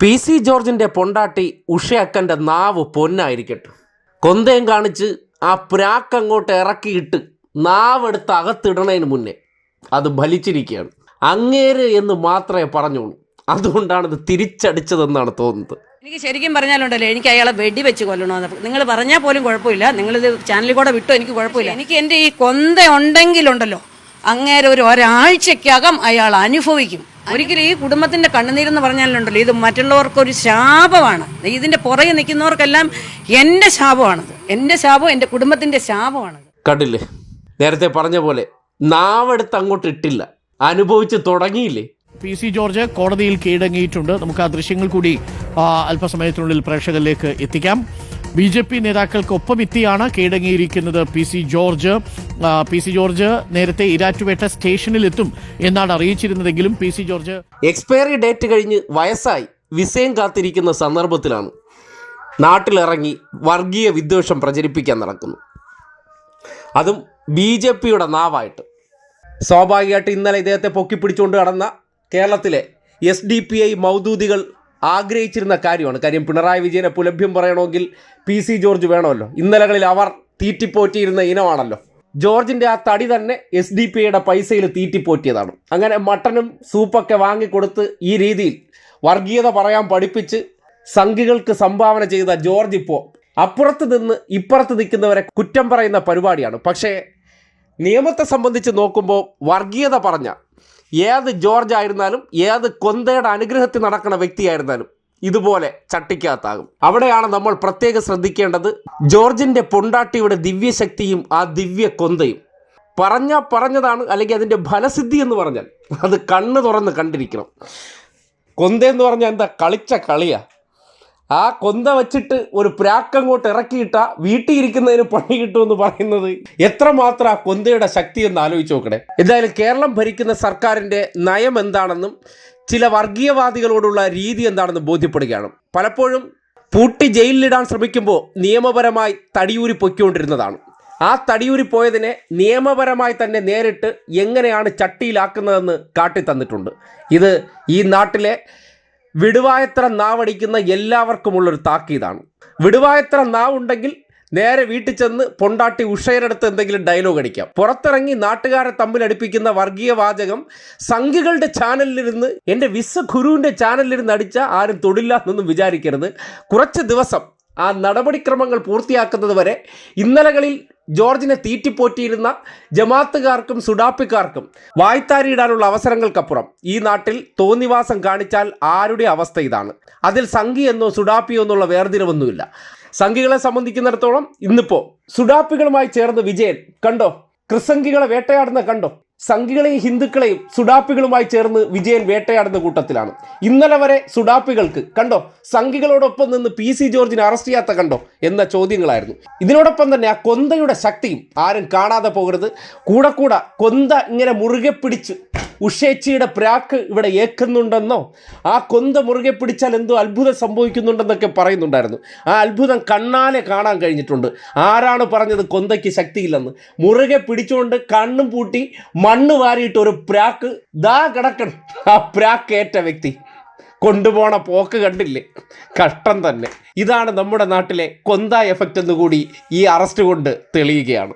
P C ജോർജിന്റെ പൊണ്ടാട്ടി ഉഷയക്കന്റെ നാവ് പൊന്നായിരിക്കട്ടെ. കൊന്തയും കാണിച്ച് ആ പ്രാക്ക് അങ്ങോട്ട് ഇറക്കിയിട്ട് നാവെടുത്ത് അകത്തിടണതിന് മുന്നേ അത് ഫലിച്ചിരിക്കുകയാണ്. അങ്ങേര് എന്ന് മാത്രമേ പറഞ്ഞോളൂ. അതുകൊണ്ടാണ് ഇത് തിരിച്ചടിച്ചതെന്നാണ് തോന്നുന്നത്. എനിക്ക് ശരിക്കും പറഞ്ഞാലുണ്ടല്ലോ എനിക്ക് അയാളെ വെടിവെച്ച് കൊല്ലണമെന്ന് നിങ്ങൾ പറഞ്ഞാൽ പോലും കുഴപ്പമില്ല. നിങ്ങളിത് ചാനലിൽ കൂടെ വിട്ടോ എനിക്ക് കുഴപ്പമില്ല. എനിക്ക് എന്റെ ഈ കൊന്ത ഉണ്ടെങ്കിലുണ്ടല്ലോ അങ്ങേരെ ഒരു ഒരാഴ്ചക്കകം അയാൾ അനുഭവിക്കും. ഒരിക്കലും ഈ കുടുംബത്തിന്റെ കണ്ണുനീരെന്ന് പറഞ്ഞാലുണ്ടല്ലോ ഇത് മറ്റുള്ളവർക്കൊരു ശാപമാണ്. ഇതിന്റെ പുറകെ നിൽക്കുന്നവർക്കെല്ലാം എന്റെ ശാപമാണത്. എന്റെ ശാപം എന്റെ കുടുംബത്തിന്റെ ശാപമാണ് കണ്ടില്ലേ? നേരത്തെ പറഞ്ഞ പോലെ നാവെടുത്ത് അങ്ങോട്ട് ഇട്ടില്ല. അനുഭവിച്ച് തുടങ്ങിയില്ലേ? പി സി ജോർജ് കോടതിയിൽ കീഴടങ്ങിയിട്ടുണ്ട്. നമുക്ക് ആ ദൃശ്യങ്ങൾ കൂടി അല്പസമയത്തിനുള്ളിൽ പ്രേക്ഷകരിലേക്ക് എത്തിക്കാം. ബി ജെ പി നേതാക്കൾക്കൊപ്പമെത്തിയാണ് കീഴടങ്ങിയിരിക്കുന്നത് P C George. P C George നേരത്തെ ഇരാറ്റുപേട്ട സ്റ്റേഷനിൽ എത്തും എന്നാണ് അറിയിച്ചിരുന്നതെങ്കിലും P C George expiry date കഴിഞ്ഞ് വയസ്സായി. വിസയും കാത്തിരിക്കുന്ന സന്ദർഭത്തിലാണ് നാട്ടിലിറങ്ങി വർഗീയ വിദ്വേഷം പ്രചരിപ്പിക്കാൻ നടക്കുന്നു. അതും ബി ജെ പിയുടെ നാവായിട്ട്. സ്വാഭാവികമായിട്ട് ഇന്നലെ ഇദ്ദേഹത്തെ പൊക്കിപ്പിടിച്ചുകൊണ്ട് കടന്ന കേരളത്തിലെ എസ് ഡി പി ഐ മൗദൂദികൾ ആഗ്രഹിച്ചിരുന്ന കാര്യമാണ്. കാര്യം പിണറായി വിജയനെ പുലഭ്യം പറയണമെങ്കിൽ പി സി ജോർജ് വേണമല്ലോ. ഇന്നലകളിൽ അവർ തീറ്റിപ്പോറ്റിയിരുന്ന ഇനമാണല്ലോ. ജോർജിന്റെ ആ തടി തന്നെ എസ് ഡി പി ഐയുടെ പൈസയിൽ തീറ്റിപ്പോറ്റിയതാണ്. അങ്ങനെ മട്ടനും സൂപ്പൊക്കെ വാങ്ങിക്കൊടുത്ത് ഈ രീതിയിൽ വർഗീയത പറയാൻ പഠിപ്പിച്ച് സംഘികൾക്ക് സംഭാവന ചെയ്ത ജോർജ് ഇപ്പോൾ അപ്പുറത്ത് നിന്ന് ഇപ്പുറത്ത് നിൽക്കുന്നവരെ കുറ്റം പറയുന്ന പരിപാടിയാണ്. പക്ഷേ നിയമത്തെ സംബന്ധിച്ച് നോക്കുമ്പോൾ വർഗീയത പറഞ്ഞ ഏത് ജോർജ് ആയിരുന്നാലും ഏത് കൊന്തയുടെ അനുഗ്രഹത്തിൽ നടക്കുന്ന വ്യക്തിയായിരുന്നാലും ഇതുപോലെ ചട്ടിക്കകത്താകും. അവിടെയാണ് നമ്മൾ പ്രത്യേകം ശ്രദ്ധിക്കേണ്ടത് ജോർജിന്റെ പൊണ്ടാട്ടിയുടെ ദിവ്യശക്തിയും ആ ദിവ്യ കൊന്തയും. പറഞ്ഞ പറഞ്ഞതാണ് അല്ലെങ്കിൽ അതിന്റെ ഫലസിദ്ധി എന്ന് പറഞ്ഞാൽ അത് കണ്ണ് തുറന്ന് കണ്ടിരിക്കണം. കൊന്ത എന്ന് പറഞ്ഞാൽ എന്താ? കളിച്ച കളിയാ. ആ കൊന്ത വച്ചിട്ട് ഒരു പ്രാക്കങ്ങോട്ട് ഇറക്കിയിട്ട വീട്ടിൽ ഇരിക്കുന്നതിന് പണി കിട്ടുമെന്ന് പറയുന്നത് എത്രമാത്രം ആ കൊന്തയുടെ ശക്തി എന്ന് ആലോചിച്ച് നോക്കണേ. എന്തായാലും കേരളം ഭരിക്കുന്ന സർക്കാരിന്റെ നയം എന്താണെന്നും ചില വർഗീയവാദികളോടുള്ള രീതി എന്താണെന്ന് ബോധ്യപ്പെടുകയാണ്. പലപ്പോഴും പൂട്ടി ജയിലിലിടാൻ ശ്രമിക്കുമ്പോൾ നിയമപരമായി തടിയൂരി പൊയ്ക്കൊണ്ടിരുന്നതാണ്. ആ തടിയൂരി പോയതിനെ നിയമപരമായി തന്നെ നേരിട്ട് എങ്ങനെയാണ് ചട്ടിയിലാക്കുന്നതെന്ന് കാട്ടിത്തന്നിട്ടുണ്ട്. ഇത് ഈ നാട്ടിലെ വിടുവായത്ര നാവടിക്കുന്ന എല്ലാവർക്കുമുള്ളൊരു താക്കീതാണ്. വിടുവായത്ര നാവുണ്ടെങ്കിൽ നേരെ വീട്ടിൽ ചെന്ന് പൊണ്ടാട്ടി ഉഷയരടുത്ത് എന്തെങ്കിലും ഡയലോഗ് അടിക്കാം. പുറത്തിറങ്ങി നാട്ടുകാരെ തമ്മിൽ അടുപ്പിക്കുന്ന വർഗീയ വാചകം സംഘികളുടെ ചാനലിലിരുന്ന് എന്റെ വിശ്വ ഗുരുവിന്റെ ചാനലിലിരുന്ന് അടിച്ച ആരും തൊടില്ല എന്നൊന്നും വിചാരിക്കരുത്. കുറച്ച് ദിവസം ആ നടപടിക്രമങ്ങൾ പൂർത്തിയാക്കുന്നത് വരെ ഇന്നലകളിൽ ജോർജിനെ തീറ്റിപ്പോറ്റിയിരുന്ന ജമാത്തുകാർക്കും സുഡാപ്പിക്കാർക്കും വായ്ത്താരിയിടാനുള്ള അവസരങ്ങൾക്കപ്പുറം ഈ നാട്ടിൽ തോന്നിവാസം കാണിച്ചാൽ ആരുടെ അവസ്ഥ ഇതാണ്? അതിൽ സംഘി എന്നോ സുഡാപ്പിയോ എന്നുള്ള വേർതിരിവൊന്നുമില്ല. സംഘികളെ സംബന്ധിക്കുന്നിടത്തോളം ഇന്നിപ്പോ സുഡാപ്പികളുമായി ചേർന്ന് വിജയൻ കണ്ടോ? ക്രിസംഘികളെ വേട്ടയാടുന്ന കണ്ടോ? സംഘികളെയും ഹിന്ദുക്കളെയും സുഡാപ്പികളുമായി ചേർന്ന് വിജയൻ വേട്ടയാടുന്ന കൂട്ടത്തിലാണ്. ഇന്നലെ വരെ സുഡാപ്പികൾക്ക് കണ്ടോ സംഘികളോടൊപ്പം നിന്ന് പി സി ജോർജിനെ അറസ്റ്റ് ചെയ്യാത്ത കണ്ടോ എന്ന ചോദ്യങ്ങളായിരുന്നു. ഇതിനോടൊപ്പം തന്നെ ആ കൊന്തയുടെ ശക്തിയും ആരും കാണാതെ പോകരുത്. കൂടെ കൂടെ കൊന്ത ഇങ്ങനെ മുറുകെ പിടിച്ച് ഉഷേച്ചിയുടെ പ്രാക്ക് ഇവിടെ ഏക്കുന്നുണ്ടെന്നോ? ആ കൊന്ത മുറുകെ പിടിച്ചാൽ എന്തോ അത്ഭുതം സംഭവിക്കുന്നുണ്ടെന്നൊക്കെ പറയുന്നുണ്ടായിരുന്നു. ആ അത്ഭുതം കണ്ണാലെ കാണാൻ കഴിഞ്ഞിട്ടുണ്ട്. ആരാണ് പറഞ്ഞത് കൊന്തയ്ക്ക് ശക്തിയില്ലെന്ന്? മുറുകെ പിടിച്ചുകൊണ്ട് കണ്ണും പൂട്ടി മണ്ണ് വാരിയിട്ട് ഒരു പ്രാക്ക്. ദാ കിടക്കണം ആ പ്രാക്ക് ഏറ്റ വ്യക്തി. കൊണ്ടുപോണ പോക്ക് കണ്ടില്ലേ? കഷ്ടം തന്നെ. ഇതാണ് നമ്മുടെ നാട്ടിലെ കൊന്ത എഫക്റ്റ് എന്നുകൂടി ഈ അറസ്റ്റ് കൊണ്ട് തെളിയുകയാണ്.